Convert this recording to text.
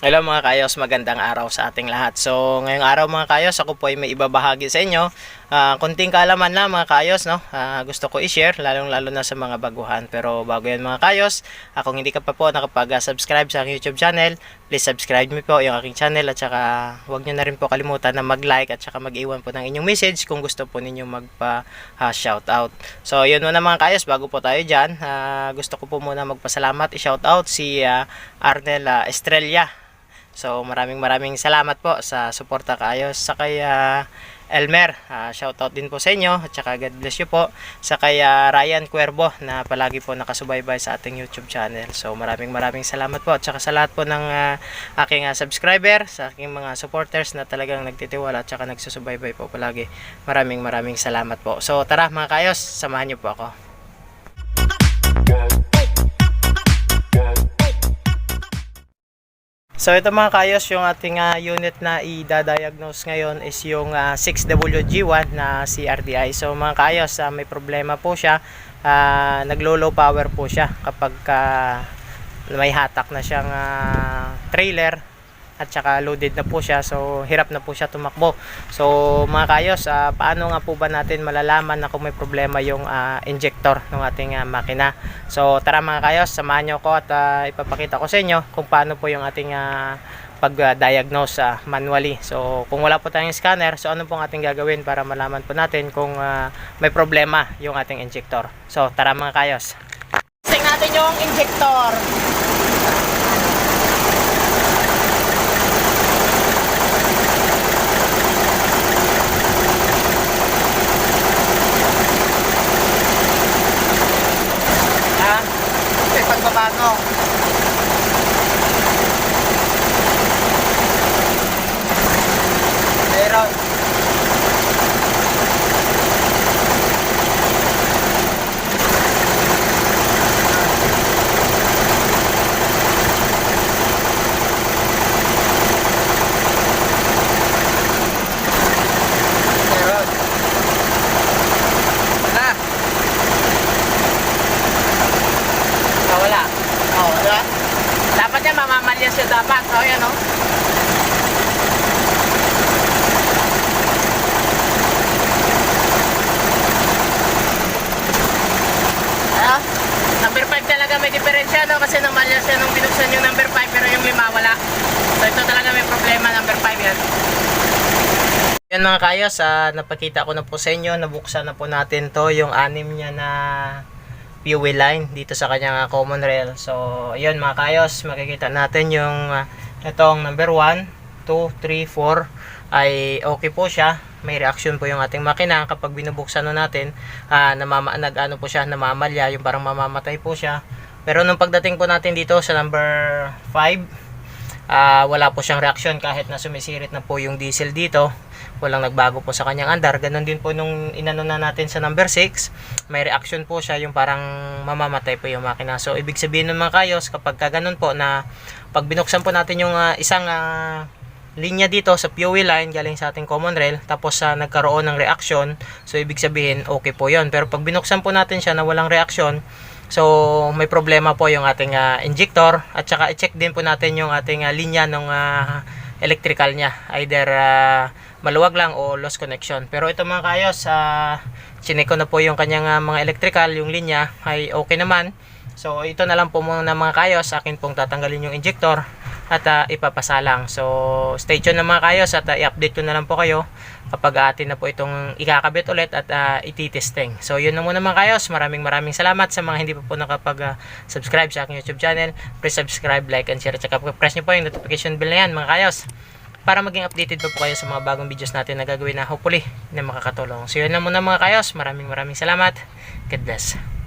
Hello mga kayos, magandang araw sa ating lahat. So ngayong araw mga kayos, ako po ay may ibabahagi sa inyo. Ah, kunting kaalaman lang mga kayos, no? Ah, gusto ko i-share, lalong lalo na sa mga baguhan. Pero bago yan mga kayos, kung hindi ka pa po nakapag-subscribe sa aking YouTube channel, please subscribe mo po yung aking channel at saka huwag nyo na rin po kalimutan na mag-like at saka mag-iwan po ng inyong message kung gusto po ninyo magpa-shoutout. So yun muna mga kayos, bago po tayo dyan, ah, gusto ko po muna magpasalamat, i-shoutout si ah, Arnel ah, Estrella So maraming maraming salamat po sa suporta kaayos sa kay ah, Elmer. Ah, shoutout din po sa inyo at saka God bless you po sa kay ah, Ryan Cuervo na palagi po nakasubaybay sa ating YouTube channel. So maraming maraming salamat po at saka sa lahat po ng ah, aking ah, subscriber, sa aking mga supporters na talagang nagtitiwala at saka nagsusubaybay po palagi. Maraming maraming salamat po. So tara mga kaayos, samahan niyo po ako. So ito mga kayos, yung ating ah, unit na i-diagnose ngayon is yung ah, 6WG1 na CRDI. So mga kayos, ah, may problema po siya. Ah, naglo-low power po siya kapag ah, may hatak na siyang ah, trailer at saka loaded na po siya so hirap na po siya tumakbo. So mga kayos ah, paano nga po ba natin malalaman na kung may problema yung ah, injector ng ating ah, makina? So tara mga kayos samahan nyo ko at ah, ipapakita ko sa inyo kung paano po yung ating ah, pag-diagnose ah, manually. So kung wala po tayong scanner so ano pong ating gagawin para malaman po natin kung ah, may problema yung ating injector? So tara mga kayos. Tingnan natin yung injector Ha? May pagbabago. Meron. Meron. Wala. Ah, wala. Oh, di ba? Dapat yan, mamamalya siya dapat. Oh, yan, oh. Ano? Number 5 talaga may diferensya, no? Kasi namalya siya nung binuksan yung number 5, pero yung lima wala. So, ito talaga may problema, number 5 yan. Yan mga kayos, ah, napakita ko na po sa inyo, nabuksan na po natin to, yung anim niya na fuel line dito sa kanyang ah, common rail. So, yun mga kayos, makikita natin yung ah, itong number 1, 2, 3, 4 ay okay po siya. May reaction po yung ating makina kapag binubuksan na natin, ah, namama, nag, ano po siya, namamalya, yung parang mamamatay po siya. Pero nung pagdating po natin dito sa number 5, ah, wala po siyang reaction kahit na sumisirit na po yung diesel dito walang nagbago po sa kanyang andar. Ganun din po nung inano na natin sa number 6 may reaction po siya yung parang mamamatay po yung makina. So ibig sabihin ng mga kayos kapag ka ganun po na pag binuksan po natin yung ah, isang ah, linya dito sa fuel line galing sa ating common rail tapos sa nagkaroon ng reaction so ibig sabihin okay po yon pero pag binuksan po natin siya na walang reaction So, may problema po yung ating ah, injector. At saka i-check din po natin yung ating ah, linya ng ah, electrical niya. Either ah, maluwag lang o lost connection. Pero ito mga kayos, uh, chinek ko na po yung kanyang ah, mga electrical, yung linya ay okay naman. So, ito na lang po muna mga kayos. Akin pong tatanggalin yung injector at ah, ipapasalang. So, stay tuned na mga kayos at ah, i-update ko na lang po kayo kapag atin na po itong ikakabit ulit at uh, ititesting. So, yun na muna mga kayos. Maraming maraming salamat sa mga hindi pa po nakapag-subscribe sa aking YouTube channel. Please subscribe, like, and share. At saka press nyo po yung notification bell na yan mga kayos para maging updated pa po kayo sa mga bagong videos natin na gagawin na hopefully na makakatulong. So, yun na muna mga kayos. Maraming maraming salamat. God bless.